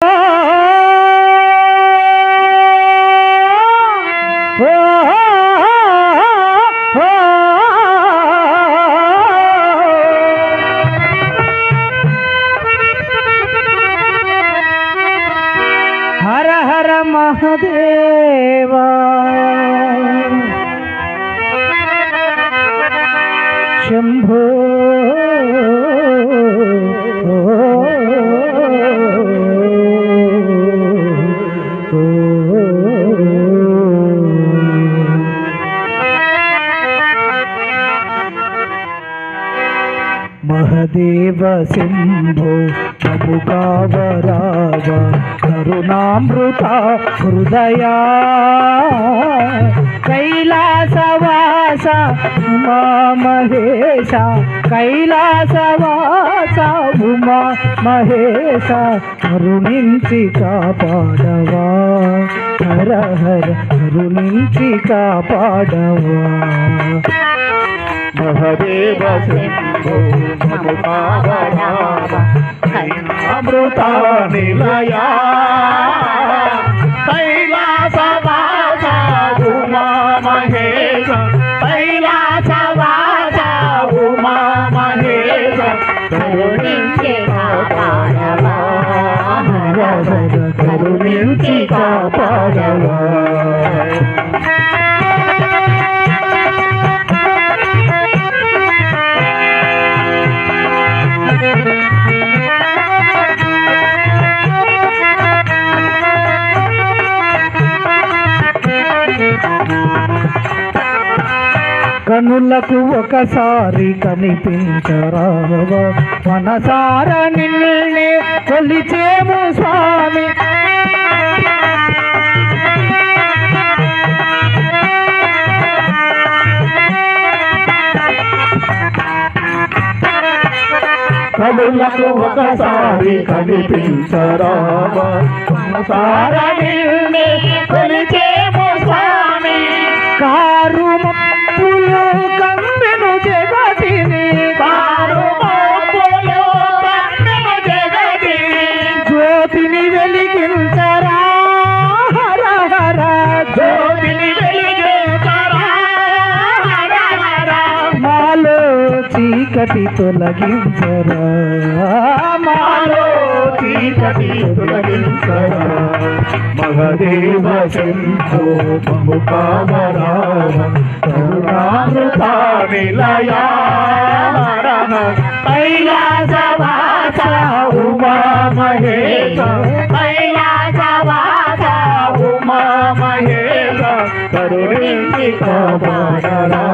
హర హర మహదేవా. శంభో శంభో సింధో మముకావరావ కరుణామృత హృదయా. కైలాసవాస ఉమా మహేశ కైలాసవాస ఉమా మహేశ కరుణించి కాపాడవా. హర హర కరుణించి కాపాడవా. మహదేవ శంభో మము పావనామ అమృత నిలయా కైలాసవాస ఉమా మహేశ కైలాసవాస ఉమా మహేశ కరుణించి కనులకు ఒకసారి కనిపించరావా. మనసార నిన్నే కొలిచేము స్వామి. కనులకు ఒకసారి కనిపించరావా. మనసార నిన్నే కొలిచేము స్వామి. కా చీకటి తొలగించరా మాలో చీకటి తొలగించరా. మహదేవ శంభో మము కరుణామృత నిలయా కైలాసవాస ఉమా మహేశ కరుణించి కాపాడరా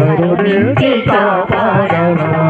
కరుణించి కాపాడరా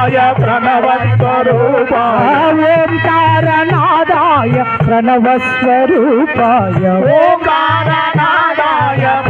ప్రణవస్వరూపాయ ఓంకారనాదాయ ప్రణవస్వరూపాయ. ఓంకారనాదాయ ప్రణవస్వరూపాయ. ఓంకారనాదాయ ప్రణవస్వరూపాయ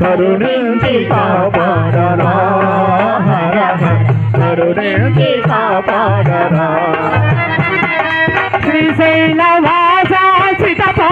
కరుణించి కాపాడరా హర హర కరుణించి కాపాడరా శ్రీశైలవాస సిత పారిజాత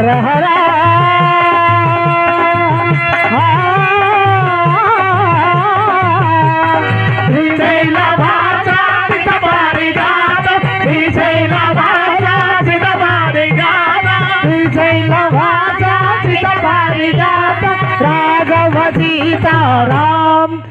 హర హర. రాఘవ సీతారాం.